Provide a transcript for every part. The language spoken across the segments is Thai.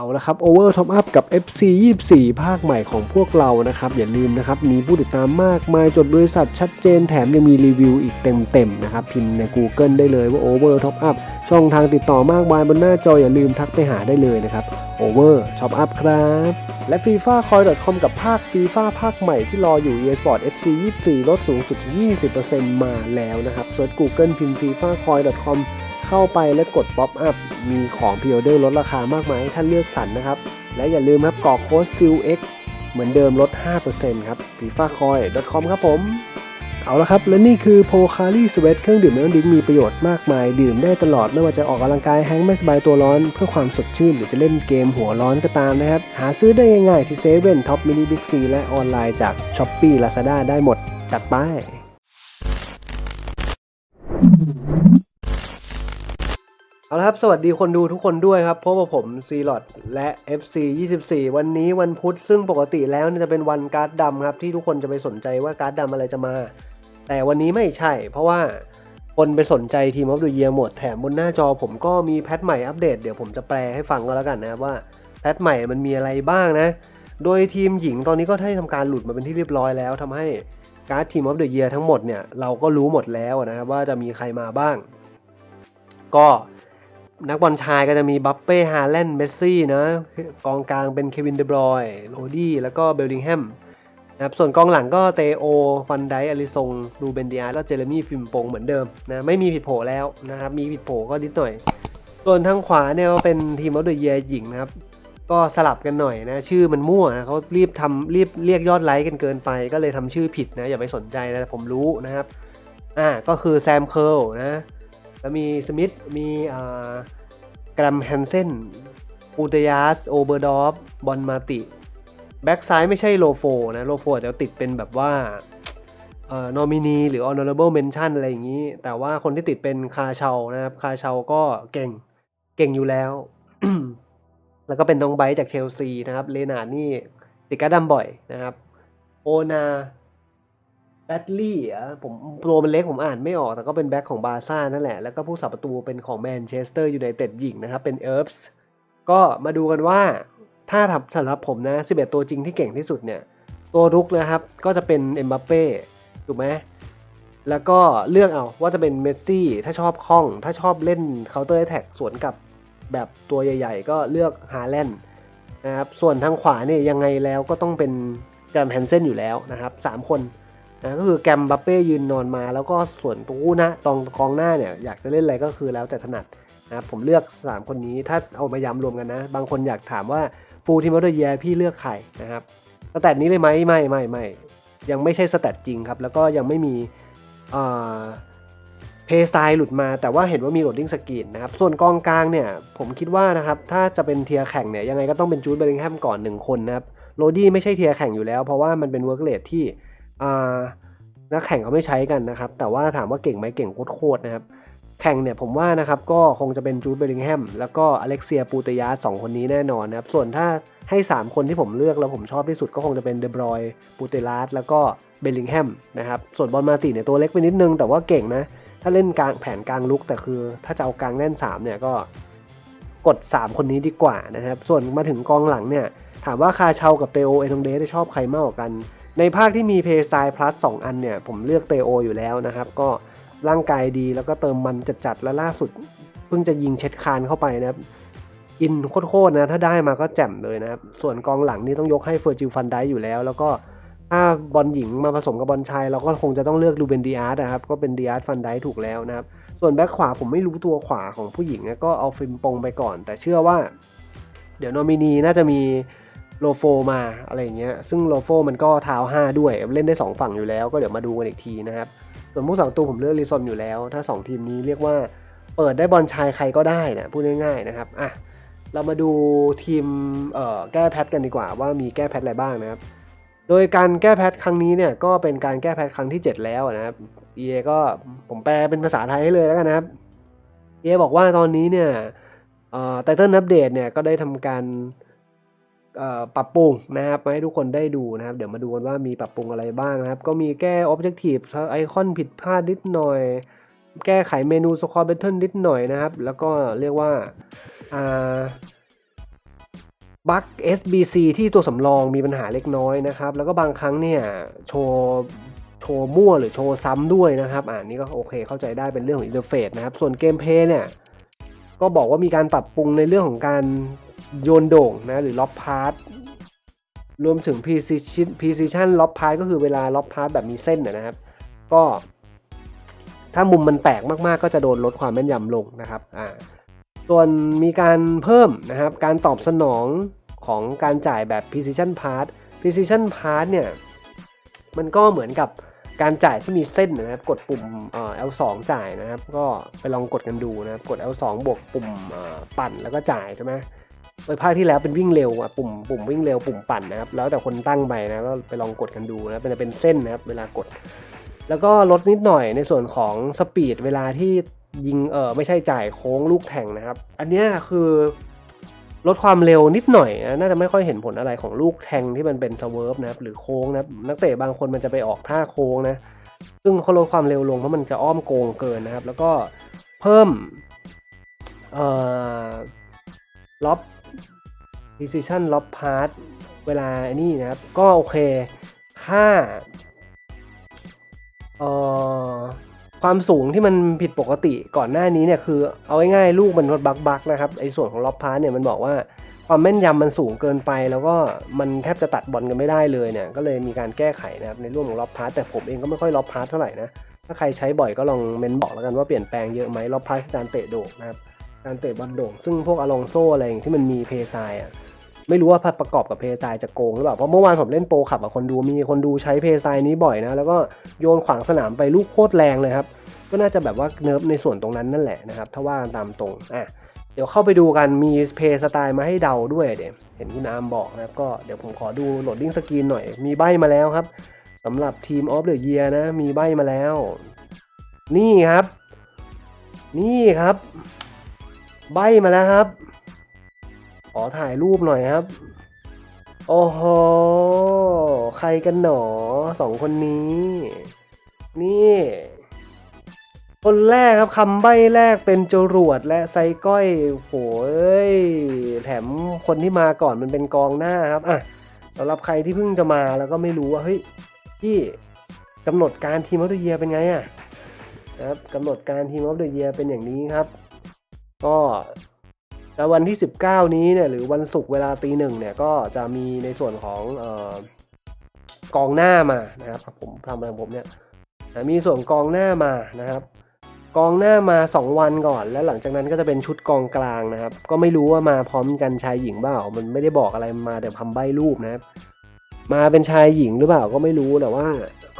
เอาละครับ Over Top Up กับ FC 24 ภาคใหม่ของพวกเรานะครับ อย่าลืมนะครับ มีผู้ติดตามมากมายจดบริษัทชัดเจนแถมยังมีรีวิวอีกเต็มๆนะครับ พิมพ์ใน Google ได้เลยว่า Over Top Up ช่องทางติดต่อมากมายบนหน้าจออย่าลืมทักไปหาได้เลยนะครับ Over Top Up ครับและ FIFA Coin.com กับภาค FIFA ภาคใหม่ที่รออยู่ eSport FC 24 ลดสูงสุดถึง20%มาแล้วนะครับเซิร์ช Google พิมพ์ FIFA Coin.com เข้าไปและกด Pop Up มีของพ r ออเดอร์ลดราคามากมายให้ท่านเลือกสรรนะครับ และอย่าลืมครับกรอกโค้ด SILX เหมือนเดิมลด 5%ครับ fifacoin.com ครับผมเอาละครับ และนี่คือโพคารีสเวตเครื่องดื่มน้ำดิ้งมีประโยชน์มากมาย ดื่มได้ตลอด ไม่ว่าจะออกกำลังกายแฮงก์ไม่สบายตัวร้อน เพื่อความสดชื่น หรือจะเล่นเกมหัวร้อนก็ตามนะครับ หาซื้อได้ง่ายๆที่เซเว่นท็อปมินิบิ๊กซีและออนไลน์จาก s h อ p e e Lazada ได้หมด จัดไป เอาละครับ สวัสดีคนดูทุกคนด้วยครับพบกับผมซีลอดและ FC 24 วันนี้วันพุธซึ่งปกติแล้วนี่จะเป็นวันการ์ดดำครับ ที่ทุกคนจะไปสนใจว่าการ์ดดำอะไรจะมา แต่วันนี้ไม่ใช่ เพราะว่าคนไปสนใจทีมออฟดอะเยียหมดแถมบนหน้าจอผมก็มีแพทใหม่อัปเดตเดี๋ยวผมจะแปลให้ฟังก็แล้วกันนะว่าแพทใหม่มันมีอะไรบ้างนะ โดยทีมหญิงตอนนี้ก็ได้ทำการหลุดมาเป็นที่เรียบร้อยแล้วทำให้การ์ดทีมออฟเดอะเยียทั้งหมดเนี่ยเราก็รู้หมดแล้วนะครับว่าจะมีใครมาบ้าง ก็ นักบอลชายก็จะมีบัปเป้ฮาแลนด์เมสซี่นะกองกลางเป็นเควินเดบรอยโรดี้แล้วก็เบลลิงแฮมนะครับส่วนกองหลังก็เตโอ ฟันไดอลิซงดูเบนเดียแล้วเจเรมี่ฟิมปงเหมือนเดิมนะไม่มีผิดโผแล้วนะครับมีผิดโผก็นิดหน่อย ส่วนทางขวาเนี่ยเป็นทีมออฟเดอะเยียหญิงนะครับก็สลับกันหน่อยนะชื่อมันมั่วนะเขารีบทำรีบเรียกยอดไลค์กันเกินไป ก็เลยทำชื่อผิดนะอย่าไปสนใจนะผมรู้นะครับอ่าก็คือแซมเคิลนะ แล้วมีสมิธมีอ่ากรมแฮนเซนปูตยาสโอเบอร์ดอฟบอลมาติ แบ็กซ้ายไม่ใช่โลโฟนะโลโฟเดี๋ยวติดเป็นแบบว่าเอ่อนอมินีหรือ honorable mention อะไรอย่างนี้ แต่ว่าคนที่ติดเป็นคาเชานะครับ คาเชาก็เก่งเก่งอยู่แล้ว แล้วก็เป็นน้องไบร์จากเชลซีนะครับ เลนานี่ติดกร์ดดำบ่อยนะครับ โอนา แบตลี่อะผมตัวมันเล็กผมอ่านไม่ออก แต่ก็เป็นแบ็คของบาร์ซ่านั่นแหละ แล้วก็ผู้สับประตูเป็นของแมนเชสเตอร์ยูไนเต็ดหญิงนะครับ เป็นเอิร์ฟส์ก็มาดูกันว่าถ้าสำหรับผมนะ 11 ตัวจริงที่เก่งที่สุดเนี่ย ตัวรุกนะครับ ก็จะเป็นเอ็มบัปเป้ถูกไหมแล้วก็เลือกเอาว่าจะเป็นเมสซี่ถ้าชอบคล่อง ถ้าชอบเล่นเคาน์เตอร์แท็กสวนกับแบบตัวใหญ่ ๆ ก็เลือกฮาแลนด์นะครับส่วนทางขวาเนี่ยยังไงแล้วก็ต้องเป็นแกรมแฮนเซนอยู่แล้วนะครับสามคน นะก็คือแกมบัปเป้ยืนนอนมาแล้วก็ส่วนตู้น้าตรงกองหน้าเนี่ยอยากจะเล่นอะไรก็คือแล้วแต่ถนัดนะครับผมเลือก 3 คนนี้ถ้าเอามายำรวมกันนะ บางคนอยากถามว่าฟูทีมอเดอะเยียพี่เลือกใครนะครับสแตทนี้เลยไหมไม่ไม่ไม่ยังไม่ใช่สแตทจริงครับ แล้วก็ยังไม่มีเพย์สไตล์หลุดมา แต่ว่าเห็นว่ามีโหลดดิ้งสกีนนะครับ ส่วนกองกลางเนี่ย ผมคิดว่านะครับ ถ้าจะเป็นเทียร์แข่งเนี่ย ยังไงก็ต้องเป็นจูดเบลลิงแฮมก่อน 1 คนนะครับ โรดี้ไม่ใช่เทียร์แข่งอยู่แล้ว เพราะว่ามันเป็นเวิร์กเลทที่ นักแข่งเขาไม่ใช้กันนะครับ แต่ว่าถามว่าเก่งไหมเก่งโคตรนะครับ แข่งเนี่ยผมว่านะครับก็คงจะเป็นจูดเบลลิงแฮมแล้วก็อเล็กเซียปูเตยาสสองคนนี้แน่นอนนะครับ ส่วนถ้าให้ 3 คนที่ผมเลือกแล้วผมชอบที่สุดก็คงจะเป็นเดบรอยปูเตลาสแล้วก็เบลลิงแฮมนะครับ ส่วนบอลมาติเนี่ยตัวเล็กไปนิดนึง แต่ว่าเก่งนะ ถ้าเล่นกลางแผนกลางลุกแต่คือ ถ้าจะเอากลางแน่น 3 เนี่ยก็กด 3 คนนี้ดีกว่านะครับ ส่วนมาถึงกองหลังเนี่ย ถามว่าคาเชากับเตโอเอทงเดสชอบใครมากกว่ากัน ในภาคที่มีเพย์ไซพลัส2อันเนี่ย ผมเลือกเตโออยู่แล้วนะครับ ก็ร่างกายดีแล้วก็เติมมันจัดๆและล่าสุด เพิ่งจะยิงเช็ดคานเข้าไปนะครับ อินโคตรๆนะ ถ้าได้มาก็แจ่มเลยนะครับ ส่วนกองหลังนี่ต้องยกให้เฟอร์จิลฟันได้อยู่แล้ว แล้วก็ถ้าบอลหญิงมาผสมกับบอลชายเราก็คงจะต้องเลือกลูเบนดีอาร์ตนะครับก็เป็นดีอาร์ตฟันได้ถูกแล้วนะครับ ส่วนแบ็คขวาผมไม่รู้ตัวขวาของผู้หญิงนะก็เอาฟิล์มปงไปก่อน แต่เชื่อว่า เดี๋ยวโนมินีน่าจะมี โลโฟมาอะไรเงี้ย ซึ่งโลโฟมันก็เท้า5 ด้วย เล่นได้ 2 ฝั่งอยู่แล้ว ก็เดี๋ยวมาดูกันอีกทีนะครับ ส่วนผู้สองตัวผมเลือกลิซอนอยู่แล้ว ถ้า 2 ทีมนี้เรียกว่าเปิดได้บอลชายใครก็ได้นะพูดง่ายๆนะครับ อะ เรามาดูทีมแก้แพทกันดีกว่า ว่ามีแก้แพทอะไรบ้างนะครับ โดยการแก้แพทครั้งนี้เนี่ยก็เป็นการแก้แพทครั้งที่ 7 แล้วนะครับ EA ก็ผมแปลเป็นภาษาไทยให้เลยแล้วกันนะครับ EA บอกว่าตอนนี้เนี่ยไตเติลอัปเดตเนี่ยก็ได้ทำการ ปรับปรุงนะครับมาให้ทุกคนได้ดูนะครับ เดี๋ยวมาดูกันว่ามีปรับปรุงอะไรบ้างนะครับ ก็มีแก้ Objective ไอคอนผิดพลาดนิดหน่อย แก้ไขเมนูสคอร์เบทเทิลนิดหน่อยนะครับ แล้วก็เรียกว่าบั๊ก SBC ที่ตัวสำรองมีปัญหาเล็กน้อยนะครับ แล้วก็บางครั้งเนี่ยโชว์โชว์มั่วหรือโชว์ซ้ำด้วยนะครับ อ่านี่ก็โอเคเข้าใจได้เป็นเรื่องของอินเทอร์เฟซนะครับ ส่วนเกมเพย์เนี่ยก็บอกว่ามีการปรับปรุงในเรื่องของการ โยนโด่งนะหรือล็อบพาร์ตรวมถึง precision precision ล็อบพาร์ตก็คือเวลาล็อบพาร์ตแบบมีเส้นนะครับ ก็ถ้ามุมมันแตกมากๆ ก็จะโดนลดความแม่นยำลงนะครับอ่าส่วนมีการเพิ่มนะครับการตอบสนองของการจ่ายแบบ precision part precision part เนี่ยมันก็เหมือนกับการจ่ายที่มีเส้นนะครับกดปุ่มเอ่อ L2 จ่ายนะครับ ก็ไปลองกดกันดูนะครับกด L2 บวกปุ่มปั่นแล้วก็จ่ายใช่ไหม โดยภาคที่แล้วเป็นวิ่งเร็วอะปุ่มปุ่มวิ่งเร็วปุ่มปั่นนะครับ แล้วแต่คนตั้งไปนะก็ไปลองกดกันดูนะมันจะเป็นเส้นนะครับ เวลากด แล้วก็ลดนิดหน่อยในส่วนของสปีดเวลาที่ยิงเออไม่ใช่จ่ายโค้งลูกแข่งนะครับ อันนี้คือลดความเร็วนิดหน่อยนะน่าจะไม่ค่อยเห็นผลอะไรของลูกแทงที่มันเป็นสเวิร์ฟนะครับหรือโค้งนะนักเตะบางคนมันจะไปออกท่าโค้งนะ ซึ่งเขาลดความเร็วลงเพราะมันจะอ้อมโกงเกินนะครับ แล้วก็เพิ่มเอ่อล็อบ precision ล็อบพาร์ทเวลานี่นะครับ ก็โอเคถ้าเอ่อความสูงที่มันผิดปกติก่อนหน้านี้เนี่ยคือเอาง่ายๆลูกมันรถบักบักๆนะครับไอ้ส่วนของล็อบพาร์เนี่ยมันบอกว่าความแม่นยำมันสูงเกินไป แล้วก็มันแทบจะตัดบอลกันไม่ได้เลยเนี่ยก็เลยมีการแก้ไขนะครับในเรื่องของล็อบพาร์ทแต่ผมเองก็ไม่ค่อยล็อบพาร์ทเท่าไหร่นะถ้าใครใช้บ่อยก็ลองเมนบอกแล้วกันว่าเปลี่ยนแปลงเยอะไหมล็อบพาร์ทคือการเตะโด่งนะครับการเตะบอลโด่งซึ่งพวกอลองโซอะไรอย่างที่มันมีเพย์ไซอะ ไม่รู้ว่าประกอบกับเพย์ไซจะโกงหรือเปล่า เพราะเมื่อวานผมเล่นโปรขับกับคนดูมีคนดูใช้เพย์ไซนี้บ่อยนะ แล้วก็โยนขวางสนามไปลูกโคตรแรงเลยครับ ก็น่าจะแบบว่าเนิร์ฟในส่วนตรงนั้นนั่นแหละนะครับ ถ้าว่าตามตรงอะเดี๋ยวเข้าไปดูกันมีเพย์สไตล์มาให้เดาด้วยเดี๋ยวเห็นคุณอามบอกนะครับก็เดี๋ยวผมขอดูโหลดดิ้งสกรีนหน่อย มีใบมาแล้วครับสำหรับทีมออฟเดอะเยียนะ มีใบมาแล้ว นี่ครับ นี่ครับ ใบมาแล้วครับ อถ่ายรูปหน่อยครับ โอ้โห ใครกันหนอสองคนนี้ นี่ คนแรกครับคำใบ้แรกเป็นจรวดและไซก้อยโหยแถมคนที่มาก่อนมันเป็นกองหน้าครับ อะสำหรับใครที่เพิ่งจะมาแล้วก็ไม่รู้ว่าเฮ้ยพี่กำหนดการทีมออฟเดอะเยียเป็นไงอะนะครับกำหนดการทีมออฟเดอะเยียเป็นอย่างนี้ครับ ก็ แต่วันที่ 19 นี้เนี่ยหรือวันศุกร์เวลาตีหนึ่งเนี่ยก็จะมีในส่วนของออกองหน้ามานะครับผมทำอะไรงผมเนี่ยแต่มีส่วนกองหน้ามานะครับ กองหน้ามา 2 วันก่อน แล้วหลังจากนั้นก็จะเป็นชุดกองกลางนะครับ ก็ไม่รู้ว่ามาพร้อมกันชายหญิงเปล่ามันไม่ได้บอกอะไรมาแต่ทำใบรูปนะครับ มาเป็นชายหญิงหรือเปล่าก็ไม่รู้แต่ว่า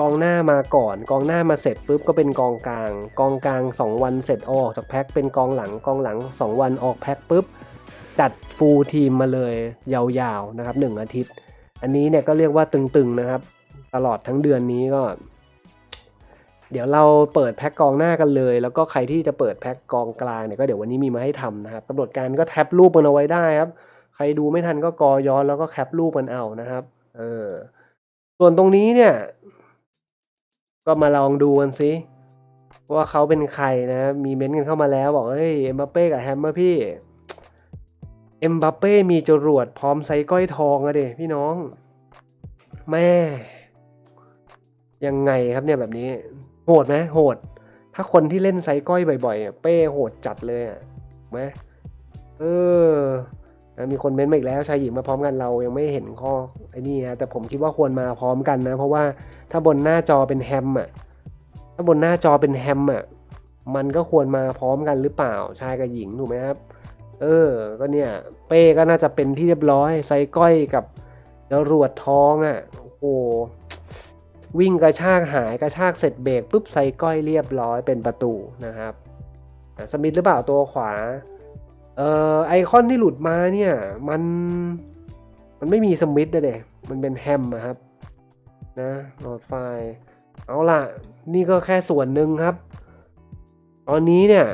กองหน้ามาก่อน กองหน้ามาเสร็จปุ๊บก็เป็นกองกลาง กองกลาง 2 วันเสร็จออกจากแพ็คเป็นกองหลังกองหลัง 2 วันออกแพ็คปุ๊บจัดฟูลทีมมาเลยยาวๆนะครับ 1 อาทิตย์ อันนี้เนี่ยก็เรียกว่าตึงๆนะครับ ตลอดทั้งเดือนนี้ก็ เดี๋ยวเราเปิดแพ็คกองหน้ากันเลย แล้วก็ใครที่จะเปิดแพ็คกองกลางเนี่ยก็เดี๋ยววันนี้มีมาให้ทำนะครับกำหนดการก็แท็บรูปมันเอาไว้ได้ครับ ใครดูไม่ทันก็กอย้อนแล้วก็แคปรูปมันเอานะครับ เออ ส่วนตรงนี้เนี่ย ก็มาลองดูกันสิว่าเขาเป็นใครนะ มีเม้นต์กันเข้ามาแล้ว บอกเฮ้ยเอ็มบัปเป้กับแฮมเมอร์พี่ เอ็มบัปเป้มีจรวดพร้อมไซก้อยทองอะเดพี่น้อง แม่ ยังไงครับเนี่ยแบบนี้ โหดไหมโหด ถ้าคนที่เล่นไซก้อยบ่อยๆเป้โหดจัดเลยอะไหมเออ มีคนเม้นต์มาอีกแล้วชายหญิงมาพร้อมกันเรายังไม่เห็นข้อไอ้นี่นะแต่ผมคิดว่าควรมาพร้อมกันนะ เพราะว่าถ้าบนหน้าจอเป็นแฮมอะถ้าบนหน้าจอเป็นแฮมอะมันก็ควรมาพร้อมกันหรือเปล่าชายกับหญิงถูกไหมครับ เออ ก็เนี่ย เป้ก็น่าจะเป็นที่เรียบร้อยไซก้อยกับจรวดท้องอะโอ้โหวิ่งกระชากหายกระชากเสร็จเบรกปุ๊บไซก้อยเรียบร้อยเป็นประตูนะครับสมิธหรือเปล่าตัวขวา เอ่อไอคอนที่หลุดมาเนี่ยมันมันไม่มีสมิธนะเด็มันเป็นแฮมอะครับนะโหลดไฟล์เอาล่ะ นี่ก็แค่ส่วนหนึ่งครับ ตอนนี้เนี่ย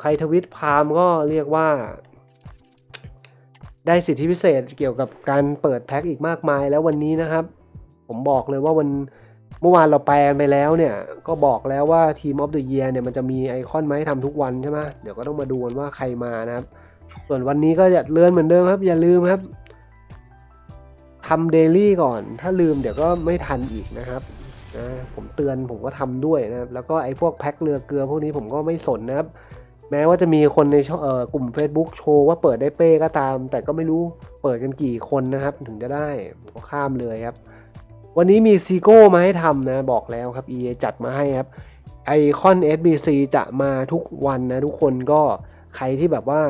ใครทวิตพามก็เรียกว่า ได้สิทธิพิเศษเกี่ยวกับการเปิดแพ็คอีกมากมายแล้ววันนี้นะครับ ผมบอกเลยว่าวันเมื่อวานเราแปลไปแล้วเนี่ย ก็บอกแล้วว่าทีมออฟเดอะเยียเนี่ยมันจะมีไอคอนมาให้ทำทุกวันใช่ไหมเดี๋ยวก็ต้องมาดูกันว่าใครมานะครับ ส่วนวันนี้ก็จะเลื่อนเหมือนเดิมครับ อย่าลืมครับทำเดลี่ก่อน ถ้าลืมเดี๋ยวก็ไม่ทันอีกนะครับนะผมเตือนผมก็ทำด้วยนะครับ แล้วก็ไอ้พวกแพ็คเรือเกลือพวกนี้ผมก็ไม่สนนะครับ แม้ว่าจะมีคนในช่องเอ่อกลุ่ม Facebook โชว์ว่าเปิดได้เป้ก็ตาม แต่ก็ไม่รู้เปิดกันกี่คนนะครับ ถึงจะได้ก็ข้ามเลยครับ วันนี้มีซีโก้มาให้ทำนะ บอกแล้วครับ EA จัดมาให้ครับไอคอน SBC จะมาทุกวันนะทุกคนก็ใครที่แบบว่า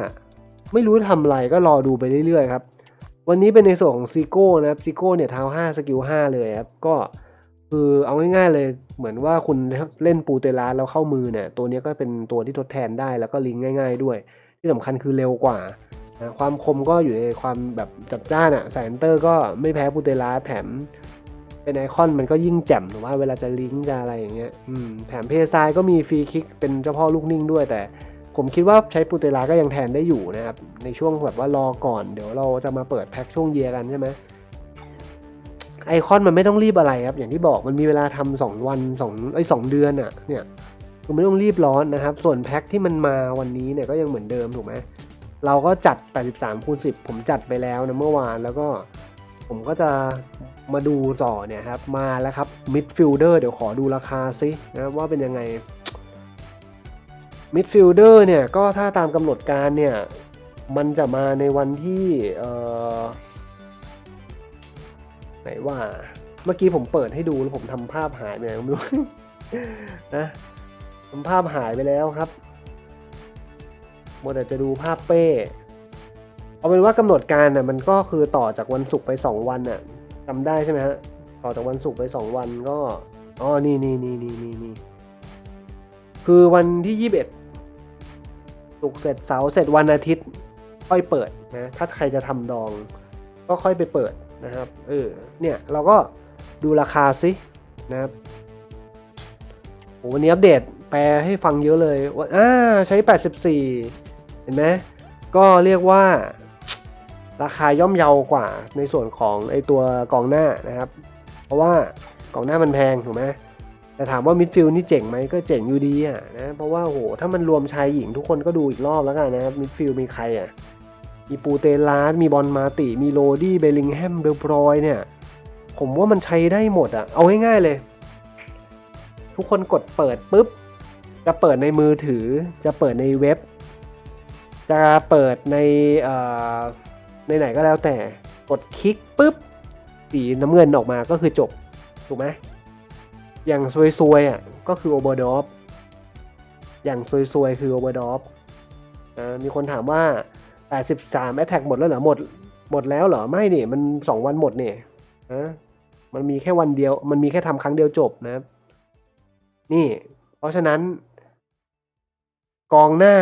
ไม่รู้ทำอะไรก็รอดูไปเรื่อยๆครับ วันนี้เป็นในส่วนของซีโก้นะครับซีโก้เนี่ยเท้า5สกิล5เลยครับ ก็คือเอาง่ายๆเลยเหมือนว่าคุณเล่นปูเตลาแล้วเข้ามือเนี่ยตัวนี้ก็เป็นตัวที่ทดแทนได้แล้วก็ลิงง่าย ๆ ด้วย ที่สำคัญคือเร็วกว่านะความคมก็อยู่ในความแบบจัดจ้านอะแสนเตอร์ก็ไม่แพ้ปูเตลาแถมเป็นไอคอนมันก็ยิ่งแจ่มหรือว่าเวลาจะลิงก์จะอะไรอย่างเงี้ยแถมเพย์ไซด์ก็มีฟรีคิกเป็นเจ้าพ่อลูกนิ่งด้วยแต่ ผมคิดว่าใช้ปูเตลาก็ยังแทนได้อยู่นะครับ ในช่วงแบบว่ารอก่อนเดี๋ยวเราจะมาเปิดแพ็คช่วงเยียกันใช่ไหมไอคอนมันไม่ต้องรีบอะไรครับ อย่างที่บอกมันมีเวลาทำสองวันสองไอสองเดือนอะ่ะเนี่ยคือไม่ต้องรีบร้อนนะครับ ส่วนแพ็คที่มันมาวันนี้เนี่ยก็ยังเหมือนเดิมถูกไหมเราก็จัด 83คูณ10 ผมจัดไปแล้วนะเมื่อวานแล้วก็ผมก็จะมาดูต่อเนี่ยครับ มาแล้วครับมิดฟิลเดอร์เดี๋ยวขอดูราคาซินะว่าเป็นยังไง มิดฟิลเดอร์เนี่ยก็ถ้าตามกำหนดการเนี่ยมันจะมาในวันที่ไหนว่าเมื่อกี้ผมเปิดให้ดูแล้วผมทำภาพหายไปไหนไม่รู้นะทำภาพหายไปแล้วครับโมแต่จะดูภาพเป้เอาเป็นว่ากำหนดการน่ะมันก็คือต่อจากวันศุกร์ไป 2 วันน่ะจำได้ใช่ไหมฮะต่อจากวันศุกร์ไป 2 วันก็อ๋อนี่นี่นี่นี่นี่นี่คือวันที่ 21 ศุกเสร็จเสาร์เสร็จวันอาทิตย์ค่อยเปิดนะถ้าใครจะทำดอง ก็ค่อยไปเปิดนะครับเออเนี่ยเราก็ดูราคาซินะครับโหวันนี้อัปเดตแปลให้ฟังเยอะเลยว่าอ่าใช้ 84 เห็นไหมก็เรียกว่าราคาย่อมเยาวกว่าในส่วนของไอตัวกองหน้านะครับ เพราะว่ากองหน้ามันแพงถูกไหม แต่ถามว่ามิดฟิลด์นี่เจ๋งไหมก็เจ๋งอยู่ดีอะนะเพราะว่าโหถ้ามันรวมชายหญิงทุกคนก็ดูอีกรอบแล้วกันนะมิดฟิลด์มีใครอะมีปูเตลาสมีบอลมาติ มีโรดี้เบลลิงแฮมเดลบรอยเนี่ย ผมว่ามันใช้ได้หมดอะ เอาง่ายๆเลย ทุกคนกดเปิดปุ๊บ จะเปิดในมือถือ จะเปิดในเว็บ จะเปิดในในไหนก็แล้วแต่กดคลิกปุ๊บสีน้ำเงินออกมาก็คือจบ ถูกไหม อย่างซวยๆอะก็คือโอเวอร์ดอฟอย่างซวยๆคือโอเวอร์ดอฟมีคนถามว่า 83 a t t a c k หมดแล้วเหรอ หมด หมดแล้วเหรอ ไม่นี่มัน 2 วันหมดเนี่ยนะมันมีแค่วันเดียว มันมีแค่ทำครั้งเดียวจบนะ นี่ เพราะฉะนั้น กองหน้า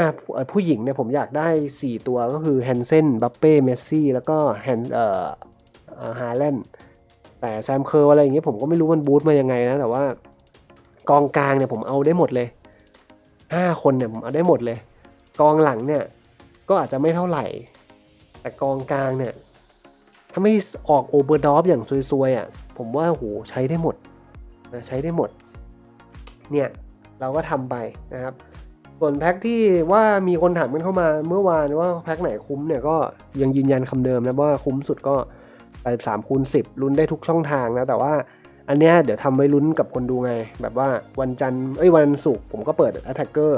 ผู้หญิงเนี่ยผมอยากได้ 4 ตัวก็คือแฮนเซนบัปเป้ เมสซี่ แล้วก็แฮนเอ่อฮาแลนด์ แต่แซมเคอร์อะไรอย่างเงี้ยผมก็ไม่รู้มันบูทมายังไงนะ แต่ว่ากองกลางเนี่ยผมเอาได้หมดเลย5คนเนี่ยผมเอาได้หมดเลย กองหลังเนี่ยก็อาจจะไม่เท่าไหร่ แต่กองกลางเนี่ยถ้าไม่ออกโอเบอร์ดอฟอย่างซวยๆอะผมว่าโหใช้ได้หมดนะใช้ได้หมด เนี่ยเราก็ทำไปนะครับ ส่วนแพ็คที่ว่ามีคนถามกันเข้ามาเมื่อวานว่าแพ็คไหนคุ้มเนี่ยก็ยังยืนยันคำเดิมนะว่าคุ้มสุดก็ 83คูณ10 ลุ้นได้ทุกช่องทางนะ แต่ว่าอันเนี้ยเดี๋ยวทำไว้ลุ้นกับคนดูไง แบบว่าวันจันทร์เอ้ยวันศุกร์ผมก็เปิด Attacker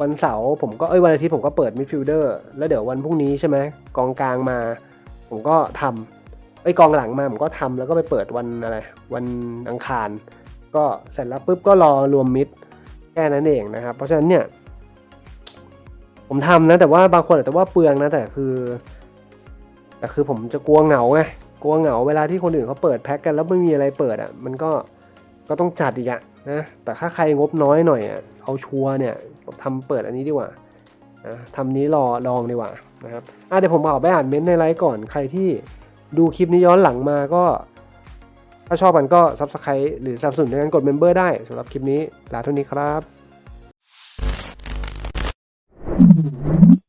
วันเสาร์ผมก็เอ้ยวันอาทิตย์ผมก็เปิด Midfielder แล้วเดี๋ยววันพรุ่งนี้ใช่ไหมกองกลางมา ผมก็ทำเอ้ยกองหลังมาผมก็ทำแล้วก็ไปเปิดวันอะไรวันอังคาร ก็เสร็จแล้วปุ๊บก็รอรวมมิดแค่นั้นเองนะครับ เพราะฉะนั้นเนี่ยผมทำนะแต่ว่าบางคนอาจจะว่าเปลืองนะแต่คือ แต่คือผมจะกลัวเหงาไงกลัวเหงาเวลาที่คนอื่นเขาเปิดแพ็กกันแล้วไม่มีอะไรเปิดอะมันก็ก็ต้องจัดอีกอะนะแต่ถ้าใครงบน้อยหน่อยอะเอาชัวร์เนี่ยทำเปิดอันนี้ดีกว่านะทำนี้รอลองดีกว่านะครับอะเดี๋ยวผมเอาไปอ่านเม้นต์ในไลฟ์ก่อนใครที่ดูคลิปนี้ย้อนหลังมาก็ ถ้าชอบกันก็ Subscribe หรือสนับสนุนในการกดเมมเบอร์ได้สำหรับคลิปนี้ลาเท่านี้ครับ